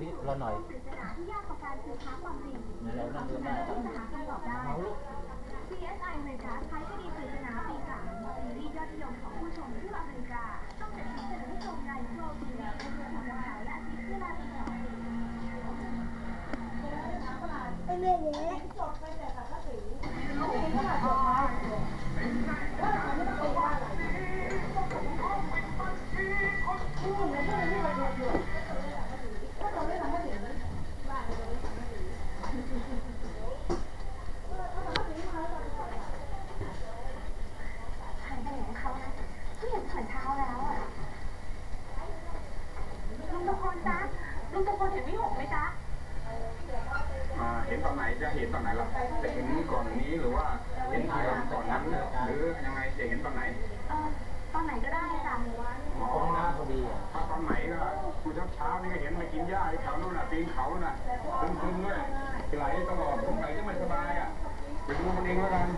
ที่เราหน่อยปริศนาที่ยากต่อการสืบหาความจริงเดี๋ยวเรานั่งเรือได้ต้องหาคำตอบได้เอาลูก CSI อเมริกาท้ายคดีปริศนาปีสามซีรีส์ยอดนิยมของผู้ชมทั่วอเมริกาต้องจัดพิเศษให้ชมในอ นนี้หรือว่าเห็นถ่ายก่อนนั้นหรือยังไงจะเห็นตอนไหนเออตอนไหนก็ได้จ้ะอ๋อห้องน้ำพอดีอะถ้าตอนไหนก็คือเช้าๆนี่ก็เห็นมากินหญ้าที่แถวนู้นน่ะตีนเขาน่ะตึงๆด้วยไหลตลอดสงสัยจะไม่สบายอะไปดูมันเองแล้วกัน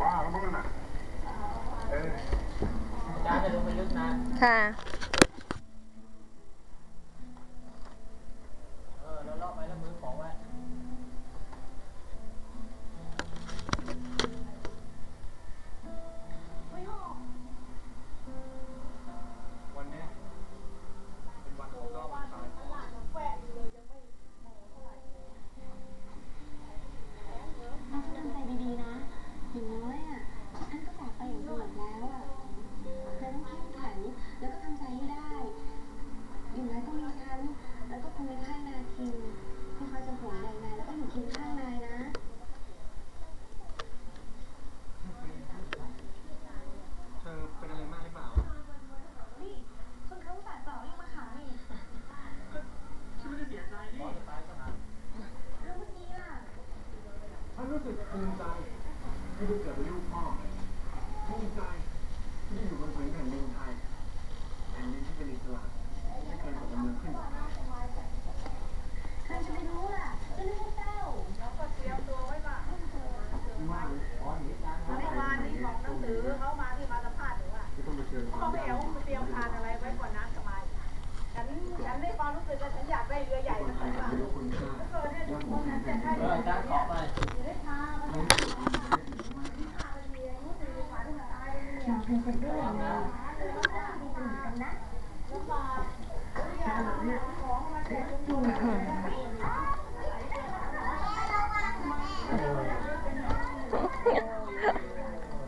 บ้าแล้วพวกนั้นน่ะเอออาจารย์จะลงไปลึกนะค่ะ ลูกพ่อภูมิใจที่ได้อยู่บนผืนแผ่นดินไทยแผ่นดินที่เป็นอิสระไม่เคยตกเป็นเมืองขึ้นของใครจะไปรู้ล่ะจะนึกว่าเต้าว่าอ๋อนี่เมื่วานนี้ของหนังสือเขามาที่มาสัมภาษณ์หนูอะที่ต้องไปเขาไม่เอาเตรียมทานอะไรไว้ก่อนนะสบายฉันฉันได้ความรู้สึกว่าฉันอยากได้เรือใหญ่สักหน่อยว่ารู้คุณค่าเกิดเนี่ยทุกคนนั้นจะได้ เอออาจารย์ขอไป เราเป็นคนด้วยนะมีปัญหากันนะ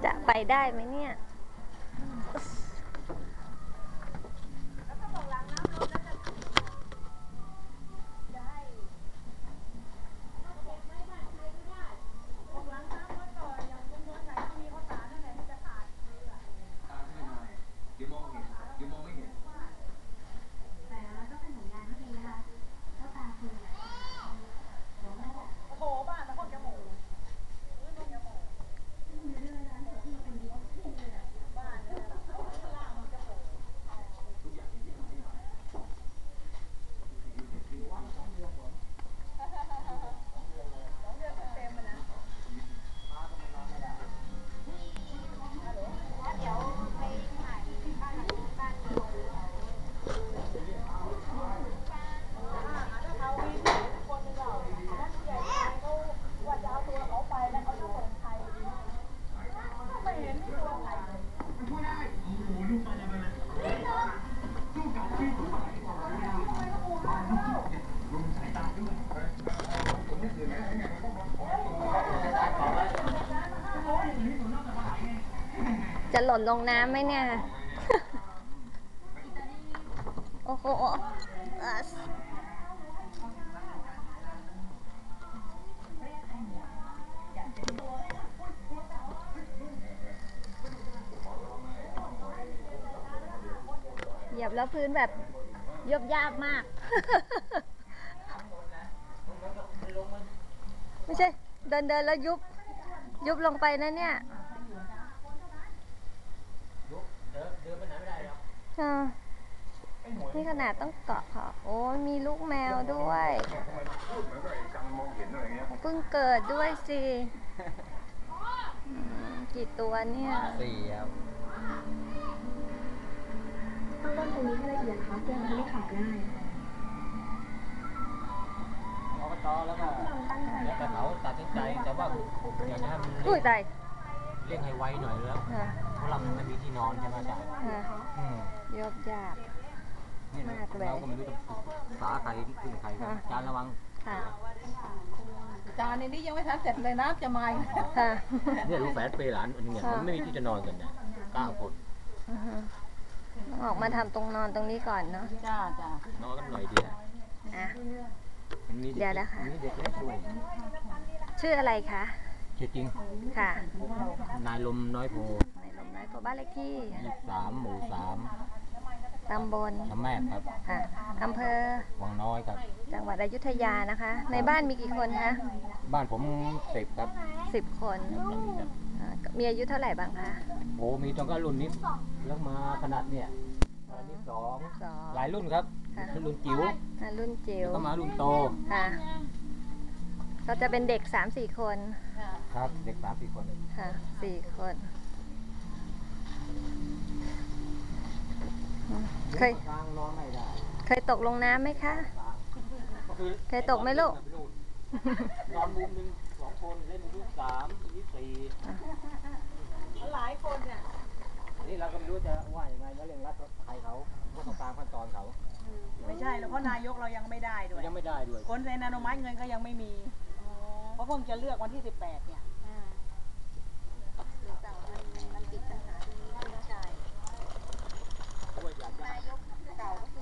จะ ได้ไหมเนี่ย จะหล่นลงน้ำไหมเนี่ย โอ้โหอะเหยียบแล้วพื้นแบบยบยาบมาก ไม่ใช่ เดินเดินแล้วยุบ ยุบลงไปนะเนี่ย เดินเดินไปไหนไม่ได้หรอก อ่า นี่ขนาดต้องเกาะเขาโอ้ยมีลูกแมวด้วยทำไมพูดเหมือนกับไอ้กันมองเห็นอะไรเงี้ยเพิ่งเกิดด้วยสิอืมกี่ตัวเนี่ย สี่ครับต้องต้นตรงนี้ให้ละเอียดนะคะเพื่อมันไม่ขาดง่ายอแล้วก็แล้วแต่เขาตัดสินใจแต่ว่าอยากจะให้มันอุ้ยตายเร่งให้ไวหน่อยแล้วค่ะเพราะเรามันไม่มีที่นอนใช่ไหมอาจารย์ค่ะอืม ยอบยาก เนี่ยมากเลย เราก็ไม่รู้จะปรึกษาใครพึ่งใครกันค่ะอาจารย์ระวัง ค่ะ จานในนี้ยังไม่ทันเสร็จเลยนะจะมาอีกค่ะ เนี่ยรู้แฝดเปรย์หลานอันนี้เนี่ยค่ะ มันไม่มีที่จะนอนกันเนี่ยเก้าคนอือฮึต้องออกมาทำตรงนอนตรงนี้ก่อนเนาะจ้าจ้านอนกันหน่อยเดียวอะ มันมีเดี๋ยวนะคะมีเด็กเล็กด้วยชื่ออะไรคะ ชื่อจริง ค่ะนายลมน้อยโพในลมน้อยกว่าบ้านเลขที่ ยี่สามหมู่สาม ตำบลทำแม่ครับค่ะอำเภอวังน้อยครับ จังหวัดอยุธยานะคะ ในบ้านมีกี่คนคะบ้านผมสิบครับสิบคนอ่ามีอายุเท่าไหร่บ้างคะโอ้มีตั้งแต่รุ่นนี้แล้วมาขนาดเนี่ยอันนี้สองสองหลายรุ่นครับค่ะรุ่นจิ๋วอ่ารุ่นจิ๋วแล้วก็มารุ่นโตค่ะก็จะเป็นเด็กสามสี่คนครับ เด็กสามสี่คนค่ะสี่คน เคยเคยตกลงน้ำไหมคะเคยตกไหมลูก นอนมุมหนึ่งสองคนเล่นมูมที่สามมุมสี่หลายคนเนี่ยนี่เราก็ไม่รู้จะว่าอย่างไรแล้วเร่งรัดใครเขาก็ต้องตามขั้นตอนเขาไม่ใช่แล้วเพราะนายกเรายังไม่ได้ด้วย ยังไม่ได้ด้วยคนในนนอนุมัติเงินก็ยังไม่มี เพราะเพิ่งจะเลือกวันที่สิบแปดเนี่ย มันมันติดปัญหาตรงนี้ Xe Sirius.